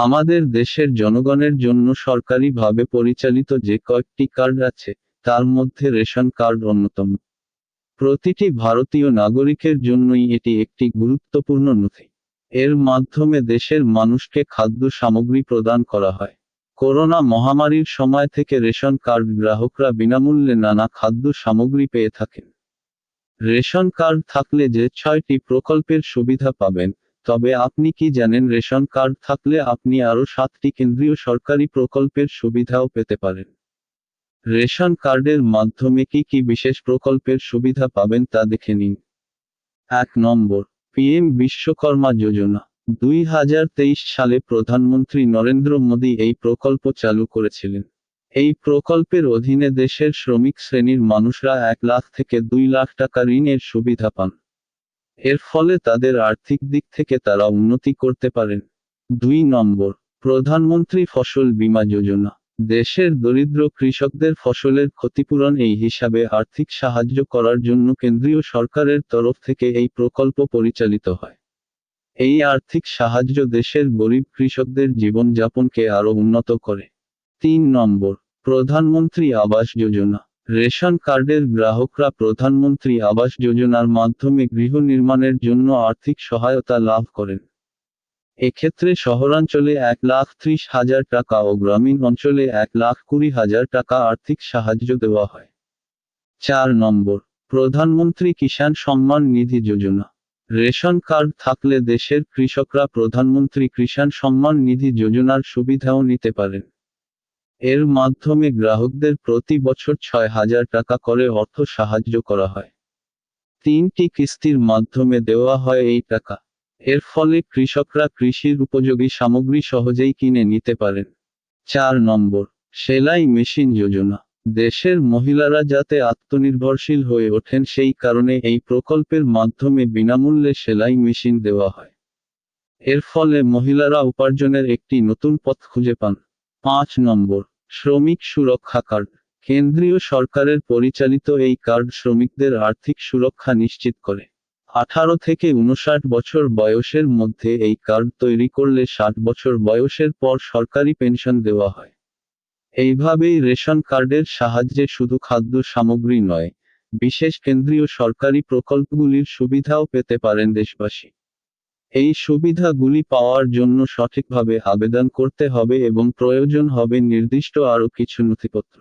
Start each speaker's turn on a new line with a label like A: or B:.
A: আমাদের দেশের জনগণের জন্য সরকারিভাবে পরিচালিত যে কয়েকটি কার্ড আছে, তার মধ্যে রেশন কার্ড অন্যতম। প্রতিটি ভারতীয় নাগরিকের জন্যই এটি একটি গুরুত্বপূর্ণ নথি। এর মাধ্যমে দেশের মানুষকে খাদ্য সামগ্রী প্রদান করা হয়। করোনা মহামারীর সময় থেকে রেশন কার্ড গ্রাহকরা বিনামূল্যে নানা খাদ্য সামগ্রী পেয়ে থাকেন। রেশন কার্ড থাকলে যে ছয়টি প্রকল্পের সুবিধা পাবেন তবে আপনি কি জানেন রেশন কার্ড থাকলে আপনি আরও সাতটি কেন্দ্রীয় সরকারি প্রকল্পের সুবিধাও পেতে পারেন। রেশন কার্ডের মাধ্যমে কি কি বিশেষ প্রকল্পের সুবিধা পাবেন তা দেখে নিন। এক নম্বর পিএম বিশ্বকর্মা যোজনা। দুই হাজার তেইশ সালে প্রধানমন্ত্রী নরেন্দ্র মোদী এই প্রকল্প চালু করেছিলেন। এই প্রকল্পের অধীনে দেশের শ্রমিক শ্রেণির মানুষরা এক লাখ থেকে দুই লাখ টাকা ঋণের সুবিধা পান। এর ফলে তাদের আর্থিক দিক থেকে তারা উন্নতি করতে পারেন। দুই নম্বর, প্রধানমন্ত্রী ফসল বীমা যোজনা। দেশের দরিদ্র কৃষকদের ফসলের ক্ষতিপূরণ এই হিসাবে আর্থিক সাহায্য করার জন্য কেন্দ্রীয় সরকারের তরফ থেকে এই প্রকল্প পরিচালিত হয়। এই আর্থিক সাহায্য দেশের গরিব কৃষকদের জীবনযাপনকে আরও উন্নত করে। তিন নম্বর, প্রধানমন্ত্রী আবাস যোজনা। রেশন কার্ডের গ্রাহকরা প্রধানমন্ত্রী আবাস যোজনার মাধ্যমে গৃহ নির্মাণের জন্য আর্থিক সহায়তা লাভ করেন। এক্ষেত্রে শহরাঞ্চলে এক লাখ ত্রিশ হাজার টাকা ও গ্রামীণ অঞ্চলে এক লাখ কুড়ি হাজার টাকা আর্থিক সাহায্য দেওয়া হয়। চার নম্বর, প্রধানমন্ত্রী কিষাণ সম্মান নিধি যোজনা। রেশন কার্ড থাকলে দেশের কৃষকরা প্রধানমন্ত্রী কিষাণ সম্মান নিধি যোজনার সুবিধাও নিতে পারেন। এর মাধ্যমে গ্রাহকদের প্রতি বছর ছয় হাজার টাকা করে অর্থ সাহায্য করা হয়। তিনটি কিস্তির মাধ্যমে দেওয়া হয় এই টাকা। এর ফলে কৃষকরা কৃষির উপযোগী সামগ্রী সহজেই কিনে নিতে পারেন। চার নম্বর, সেলাই মেশিন যোজনা। দেশের মহিলারা যাতে আত্মনির্ভরশীল হয়ে ওঠেন সেই কারণে এই প্রকল্পের মাধ্যমে বিনামূল্যে সেলাই মেশিন দেওয়া হয়। এর ফলে মহিলারা উপার্জনের একটি নতুন পথ খুঁজে পান। পাঁচ নম্বর শ্রমিক সুরক্ষা কার্ড। কেন্দ্রীয় সরকারের পরিচালিত এই কার্ড শ্রমিকদের আর্থিক সুরক্ষা নিশ্চিত করে। আঠারো থেকে উনষাট বছর বয়সের মধ্যে এই কার্ড তৈরি করলে ষাট বছর বয়সের পর সরকারি পেনশন দেওয়া হয়। এইভাবেই রেশন কার্ডের সাহায্যে শুধু খাদ্য সামগ্রী নয়, বিশেষ কেন্দ্রীয় সরকারি প্রকল্পগুলির সুবিধাও পেতে পারেন দেশবাসী। এই সুবিধাগুলি পাওয়ার জন্য সঠিকভাবে আবেদন করতে হবে এবং প্রয়োজন হবে নির্দিষ্ট আরও কিছু নথিপত্র।